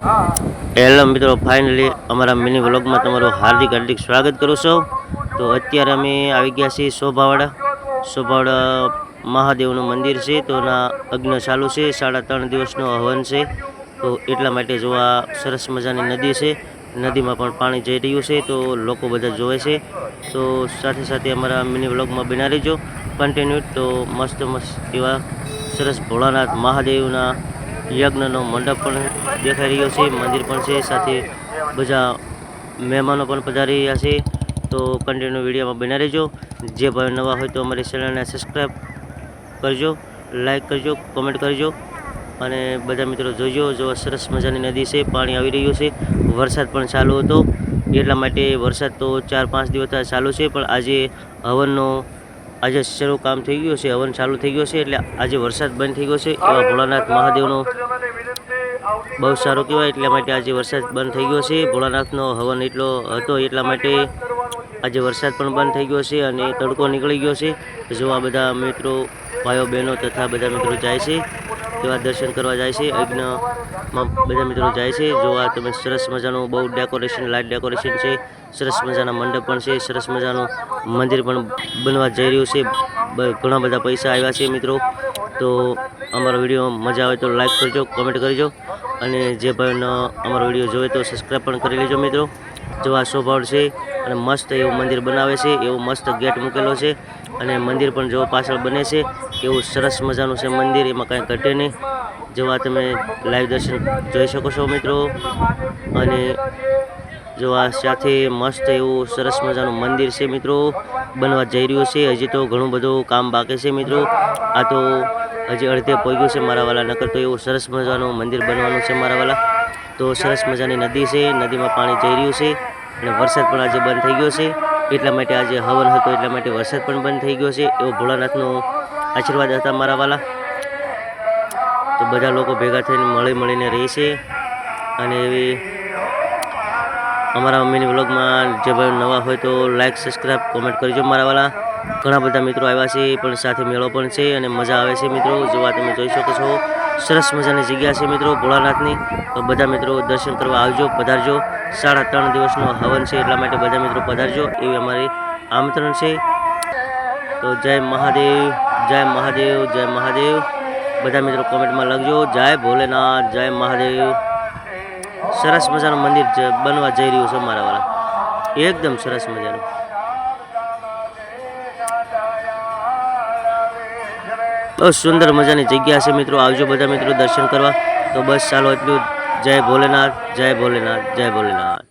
Hello મિત્રો finally અમારા mini વ્લોગમાં તમારું હાર્દિક હાર્દિક સ્વાગત કરું છું. તો અત્યારે અમે આવી ગયા છીએ શોભાવાડા. શોભાવાડા મહાદેવનું મંદિર છે, તો ના અગ્ન ચાલુ છે, સાડા ત્રણ દિવસનો હવન છે. તો એટલા માટે જોવા સરસ મજાની નદી છે. નદીમાં પણ પાણી જઈ રહ્યું છે, તો લોકો બધા જોવે છે. તો સાથે સાથે અમારા મિની વ્લોગમાં બના રહેજો. કન્ટિન્યુ તો મસ્ત મસ્ત એવા સરસ ભોળાનાથ મહાદેવના યજ્ઞનો મંડપ પણ દેખાઈ રહ્યો છે, મંદિર પણ છે, સાથે બધા મહેમાનો પણ પધારી રહ્યા છે. તો કન્ટિન્યુ વિડીયોમાં બના રહેજો. જે ભાઈ નવા હોય તો અમારી ચેનલને સબસ્ક્રાઈબ કરજો લાઈક કરજો કોમેન્ટ કરજો. અને બધા મિત્રો જોજો, જો સરસ મજાની નદી છે, પાણી આવી રહ્યું છે. વરસાદ પણ ચાલુ હતો. એટલા માટે વરસાદ તો ચાર પાંચ દિવસ ચાલુ છે, પણ આજે હવનનો આજે શરૂ કામ થઈ ગયું છે, હવન ચાલુ થઈ ગયો છે, એટલે આજે વરસાદ બંધ થઈ ગયો છે, એવા ભોળાનાથ મહાદેવનો બહુ સારો કહેવાય, એટલા માટે આજે વરસાદ બંધ થઈ ગયો છે. ભોળાનાથનો હવન એટલો હતો, એટલા માટે આજે વરસાદ પણ બંધ થઈ ગયો છે અને તડકો નીકળી ગયો છે. જો આ બધા મિત્રો, ભાઈઓ, બહેનો તથા બધા મિત્રો જાય છે તેવા દર્શન કરવા જાય છે. યજ્ઞમાં બધા મિત્રો જાય છે. જોવા તમે સરસ મજાનું બહુ ડેકોરેશન લાઇટ ડેકોરેશન છે. સરસ મજાના મંડપ પણ છે. સરસ મજાનું મંદિર પણ બનવા જઈ રહ્યું છે. ઘણા બધા પૈસા આવ્યા છે મિત્રો. તો અમારો વીડિયો મજા આવે તો લાઈક કરજો કોમેન્ટ કરજો. અને જે ભાઈનો અમારો વીડિયો જોવે તો સબસ્ક્રાઈબ પણ કરી લેજો મિત્રો. જોવા સ્વભાવ છે અને મસ્ત એવું મંદિર બનાવે છે. એવો મસ્ત ગેટ મૂકેલો છે. અને મંદિર પણ જો પાછળ બને છે, એવું સરસ મજાનું છે મંદિર, એમાં કાંઈ ઘટે નહીં. જેવા તમે લાઈવ દર્શન જોઈ શકો છો મિત્રો. અને જો આ સાથે મસ્ત એવું સરસ મજાનું મંદિર છે મિત્રો. બનવા જઈ રહ્યું છે. હજી તો ઘણું બધું કામ બાકી છે મિત્રો. આ તો હજી અડધે પહોંચ્યું છે મારા વાલા, નકર તો એવું સરસ મજાનું મંદિર બનવાનું છે મારા વાલા. તો સરસ મજાની નદી છે. નદીમાં પાણી જઈ રહ્યું છે. અને વરસાદ પણ આજે બંધ થઈ ગયો છે. એટલા માટે આજે હવન હતો, એટલા માટે વરસાદ પણ બંધ થઈ ગયો છે, એવો ભોળાનાથનો આશીર્વાદ હતા મારા વાલા. તો બધા લોકો ભેગા થઈને મળી મળીને રહે છે. અને એવી અમારા મમ્મીની વ્લોગમાં જે ભાઈ નવા હોય તો લાઇક સબસ્ક્રાઈબ કોમેન્ટ કરજો મારા વાલા. ઘણા બધા મિત્રો આવ્યા છે, પણ સાથે મેળો પણ છે અને મજા આવે છે મિત્રો. જોવા તમે જોઈ શકો છો. સરસ મજાની જગ્યા છે મિત્રો, ભોળાનાથની. તો બધા મિત્રો દર્શન કરવા આવજો, પધારજો. સાડા ત્રણ દિવસનો હવન છે, એટલા માટે બધા મિત્રો પધારજો. એવી અમારી આમંત્રણ છે. તો જય મહાદેવ જય મહાદેવ જય મહાદેવ. બધા મિત્રો કોમેન્ટમાં લખજો, જય ભોલેનાથ, જય મહાદેવ. સરસ મજાનું મંદિર બનવા જઈ રહ્યું છે મારા વાળા. એકદમ સરસ મજાનું. બહુ સુંદર મજાની જગ્યા છે મિત્રો. આવજો બધા મિત્રો દર્શન કરવા. તો બસ ચાલો એટલું જય ભોલેનાથ જય ભોલેનાથ જય ભોલેનાથ.